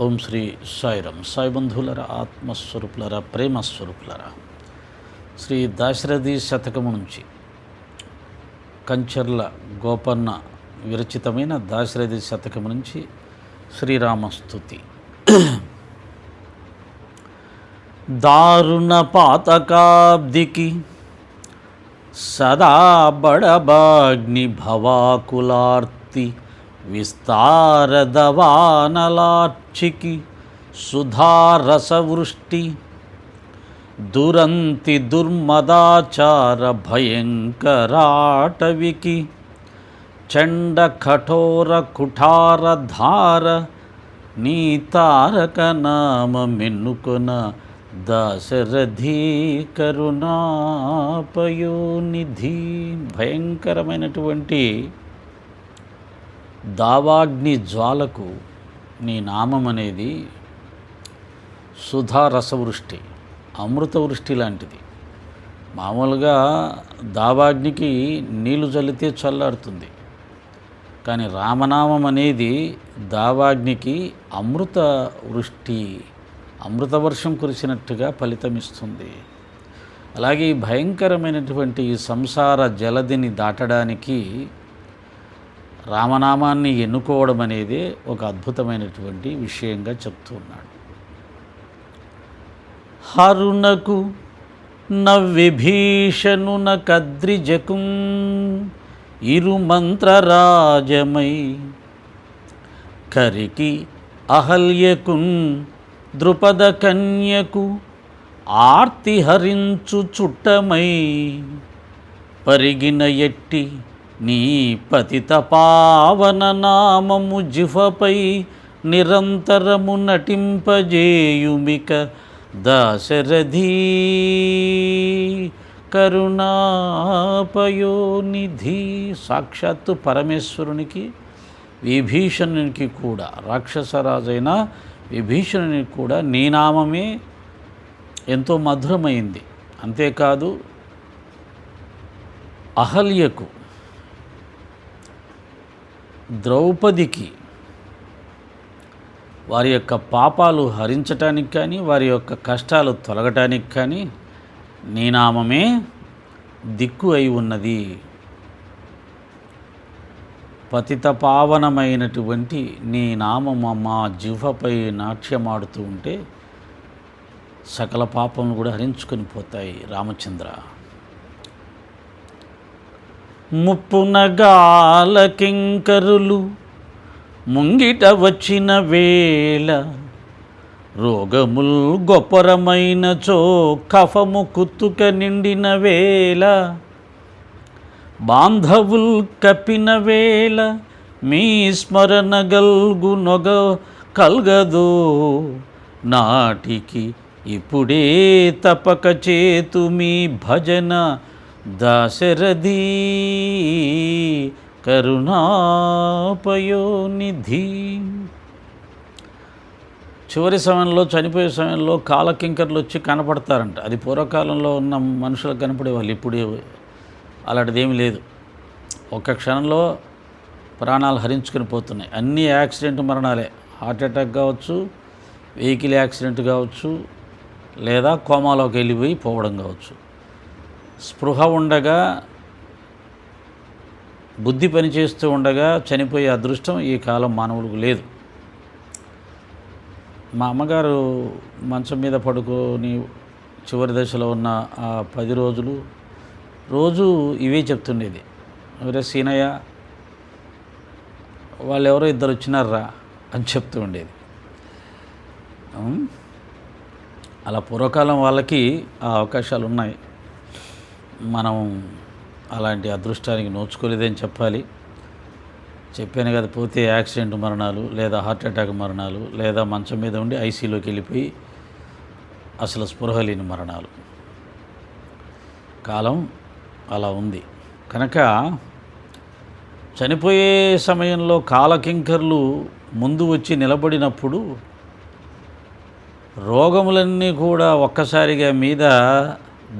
ఓం శ్రీ సాయిరం సాయి బంధువులరా ఆత్మస్వరూపులరా ప్రేమస్వరూపులరా? శ్రీ దాశరథి శతకము నుంచి కంచర్ల గోపన్న విరచితమైన దాశరథి శతకము నుంచి శ్రీరామస్తుతి దారుణ పాతకాబ్దికి సదా బడబాగ్ని భవాకులార్తి విస్తారదవానలాక్షికి సుధారసవృష్టి దురంతి దుర్మదాచార భయంకరాటవికి చండ కఠోర కుఠార ధార నీ తారక నామ మెన్నుకొన దశరథి కరుణాపయోనిధి భయంకరమైనటువంటి దావాగ్ని జ్వాలకు నీ నామం అనేది సుధారసవృష్టి అమృతవృష్టి లాంటిది. మామూలుగా దావాగ్నికి నీళ్ళు చల్లితే చల్లారుతుంది. కానీ రామనామం అనేది దావాగ్నికి అమృత వృష్టి అమృత వర్షం కురిసినట్టుగా ఫలితమిస్తుంది. అలాగే ఈ భయంకరమైనటువంటి ఈ సంసార జలదిని దాటడానికి రామనామాన్ని ఎన్నుకోవడం అనేది ఒక అద్భుతమైనటువంటి విషయంగా చెప్తున్నాడు హరునకు నవ్విభీషణున కద్రిజకుం ఇరుమంత్రరాజమై కరికి అహల్యకున్ ద్రుపద కన్యకు ఆర్తి హరించు చుట్టమై పరిగిన ఎట్టి నీ పతిత పావన నామము జిఫపై నిరంతరము నటింపజేయుమిక దాశరథీ. కరుణాపయోనిధి. సాక్షాత్తు పరమేశ్వరునికి విభీషణునికి కూడా రాక్షసరాజైన విభీషణునికి కూడా నీ నామమే ఎంతో మధురమైంది. అంతేకాదు అహల్యకు ద్రౌపదికి వారి యొక్క పాపాలు హరించటానికి కానీ వారి యొక్క కష్టాలు తొలగటానికి కానీ నీ నామమే దిక్కు అయి ఉన్నది. పతిత పావనమైనటువంటి నీ నామము మా జిహ్వపై నాట్యమాడుతూ ఉంటే సకల పాపములు కూడా హరించుకొని పోతాయి రామచంద్ర. ముప్పునగాల కింకరులు ముంగిట వచ్చిన వేళ రోగముల్ గొప్పరమైన చో కఫము కుత్తుక నిండిన వేళ బాంధవుల్ కప్పిన వేళ మీ స్మరణ గల్గు నొగ కల్గదో. నాటికి ఇప్పుడే తపక చేతు మీ భజన దాశరథీ కరుణాపయోనిధి. చివరి సమయంలో చనిపోయే సమయంలో కాలకింకర్లు వచ్చి కనపడతారంట. అది పూర్వకాలంలో ఉన్న మనుషులకు కనపడేవాళ్ళు ఇప్పుడు అలాంటిది ఏమీ లేదు. ఒక్క క్షణంలో ప్రాణాలు హరించుకొని పోతున్నాయి. అన్ని యాక్సిడెంట్ మరణాలే. హార్ట్ అటాక్ కావచ్చు వెహికల్ యాక్సిడెంట్ కావచ్చు లేదా కోమాలోకి వెళ్ళిపోయి పోవడం కావచ్చు. స్పృహ ఉండగా బుద్ధి పనిచేస్తూ ఉండగా చనిపోయే అదృష్టం ఈ కాలం మానవులకు లేదు. మా అమ్మగారు మంచం మీద పడుకొని చివరి దశలో ఉన్న ఆ పది రోజులు రోజు ఇవే చెప్తుండేది. ఎవరే సీనయ్య వాళ్ళు ఎవరో ఇద్దరు వచ్చినారా అని చెప్తూ ఉండేది. అలా పూర్వకాలం వాళ్ళకి ఆ అవకాశాలు ఉన్నాయి మనం అలాంటి అదృష్టానికి నోచుకోలేదని చెప్పాలి. చెప్పాను కదా పోతే యాక్సిడెంట్ మరణాలు లేదా హార్ట్ అటాక్ మరణాలు లేదా మంచం మీద ఉండి ఐసీలోకి వెళ్ళిపోయి అసలు స్పృహ లేని మరణాలు. కాలం అలా ఉంది. కనుక చనిపోయే సమయంలో కాలకింకర్లు ముందు వచ్చి నిలబడినప్పుడు రోగములన్నీ కూడా ఒక్కసారిగా మీద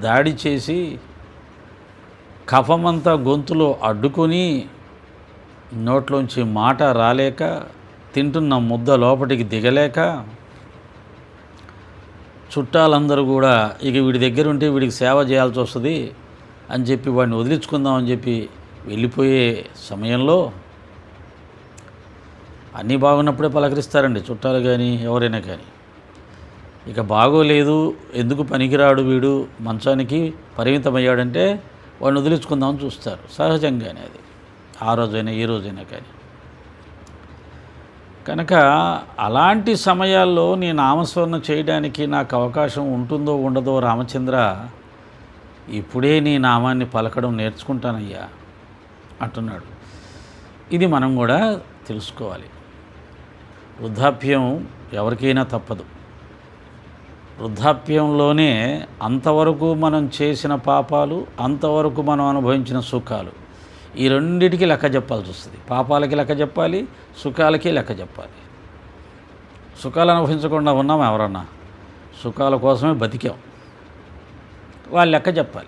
దాడి చేసి కఫమంతా గొంతులో అడ్డుకొని నోట్లోంచి మాట రాలేక తింటున్న ముద్ద లోపటికి దిగలేక చుట్టాలందరూ కూడా ఇక వీడి దగ్గర ఉంటే వీడికి సేవ చేయాల్సి వస్తుంది అని చెప్పి వాడిని వదిలించుకుందాం అని చెప్పి వెళ్ళిపోయే సమయంలో అన్నీ బాగున్నప్పుడే పలకరిస్తారండి చుట్టాలు కానీ ఎవరైనా కానీ ఇక బాగోలేదు ఎందుకు పనికిరాడు వీడు మంచానికి పరిమితమయ్యాడంటే వాడిని వదిలించుకుందామని చూస్తారు. సహజంగానే అది. ఆ రోజైనా ఏ రోజైనా కానీ. కనుక అలాంటి సమయాల్లో నీ నామస్మరణ చేయడానికి నాకు అవకాశం ఉంటుందో ఉండదో రామచంద్ర ఇప్పుడే నీ నామాన్ని పలకడం నేర్చుకుంటానయ్యా అంటున్నాడు. ఇది మనం కూడా తెలుసుకోవాలి. వృద్ధాప్యం ఎవరికైనా తప్పదు. వృద్ధాప్యంలోనే అంతవరకు మనం చేసిన పాపాలు అంతవరకు మనం అనుభవించిన సుఖాలు. ఈ రెండిటికి లెక్క చెప్పాల్సి వస్తుంది. పాపాలకి లెక్క చెప్పాలి సుఖాలకి లెక్క చెప్పాలి. సుఖాలు అనుభవించకుండా ఉన్నాం ఎవరన్నా? సుఖాల కోసమే బతికాం. వాళ్ళు లెక్క చెప్పాలి.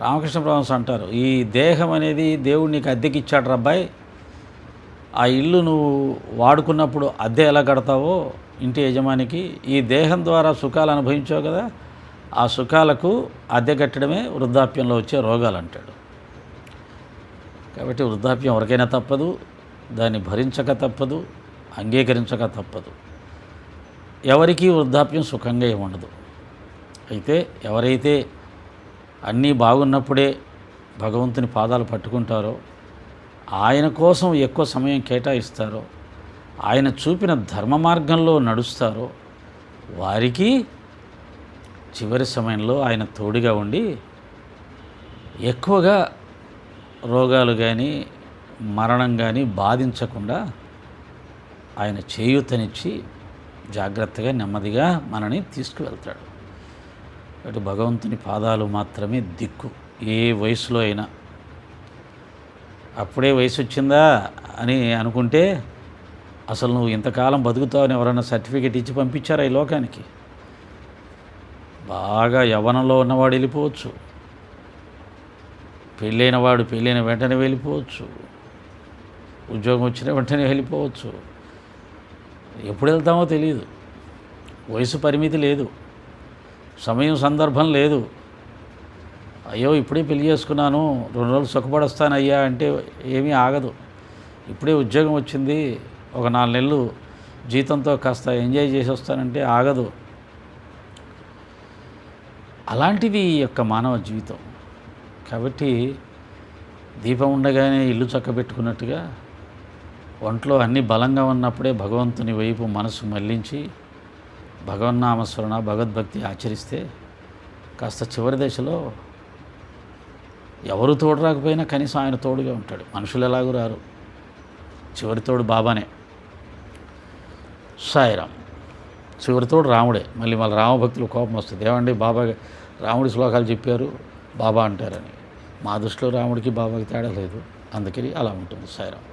రామకృష్ణ పరమహంస అంటారు ఈ దేహం అనేది దేవుడు నీకు అద్దెకి ఇచ్చాడు రబ్బాయి ఆ ఇల్లు నువ్వు వాడుకున్నప్పుడు అద్దె ఎలా కడతావో ఇంటి యజమానికి ఈ దేహం ద్వారా సుఖాలు అనుభవించావు కదా ఆ సుఖాలకు అద్దె కట్టడమే వృద్ధాప్యంలో వచ్చే రోగాలు అంటాడు కాబట్టి వృద్ధాప్యం ఎవరికైనా తప్పదు దాన్ని భరించక తప్పదు అంగీకరించక తప్పదు. ఎవరికీ వృద్ధాప్యం సుఖంగా ఉండదు. అయితే ఎవరైతే అన్నీ బాగున్నప్పుడే భగవంతుని పాదాలు పట్టుకుంటారో ఆయన కోసం ఎక్కువ సమయం కేటాయిస్తారో ఆయన చూపిన ధర్మ మార్గంలో నడుస్తారో వారికి చివరి సమయంలో ఆయన తోడుగా ఉండి ఎక్కువగా రోగాలు కానీ మరణం కానీ బాధించకుండా ఆయన చేయూతనిచ్చి జాగ్రత్తగా నెమ్మదిగా మనని తీసుకువెళ్తాడు. అటు భగవంతుని పాదాలు మాత్రమే దిక్కు. ఏ వయసులో అయినా. అప్పుడే వయసు వచ్చిందా అని అనుకుంటే అసలు నువ్వు ఇంతకాలం బతుకుతావని ఎవరైనా సర్టిఫికేట్ ఇచ్చి పంపించారా ఈ లోకానికి? బాగా యవ్వనంలో ఉన్నవాడు వెళ్ళిపోవచ్చు. పెళ్ళైన వాడు పెళ్ళైన వెంటనే వెళ్ళిపోవచ్చు. ఉద్యోగం వచ్చిన వెంటనే వెళ్ళిపోవచ్చు. ఎప్పుడు వెళ్తామో తెలియదు వయసు పరిమితి లేదు. సమయం సందర్భం లేదు. అయ్యో ఇప్పుడే పెళ్ళి చేసుకున్నాను. రెండు రోజులు సుఖపడొస్తాను అయ్యా అంటే ఏమీ ఆగదు. ఇప్పుడే ఉద్యోగం వచ్చింది. ఒక నాలుగు నెలలు జీతంతో కాస్త ఎంజాయ్ చేసి వస్తానంటే ఆగదు. అలాంటిది ఈ యొక్క మానవ జీవితం. కాబట్టి దీపం ఉండగానే ఇల్లు చక్కబెట్టుకున్నట్టుగా ఒంట్లో అన్ని బలంగా ఉన్నప్పుడే భగవంతుని వైపు మనసు మళ్ళించి భగవన్నామస్మరణ భగవద్భక్తి ఆచరిస్తే కాస్త చివరి దశలో ఎవరు తోడు రాకపోయినా కనీసం ఆయన తోడుగా ఉంటాడు. మనుషులు ఎలాగూ రారు. చివరి తోడు బాబానే. సాయిరామ్ చివరితోడు రాముడే. మళ్ళీ మళ్ళీ రామభక్తులు కోపం వస్తుంది. ఏమండి బాబా రాముడి శ్లోకాలు చెప్పారు? బాబా అంటారని. మా దృష్టిలో రాముడికి బాబాకి తేడా లేదు. అందుకని అలా ఉంటుంది సాయిరామ్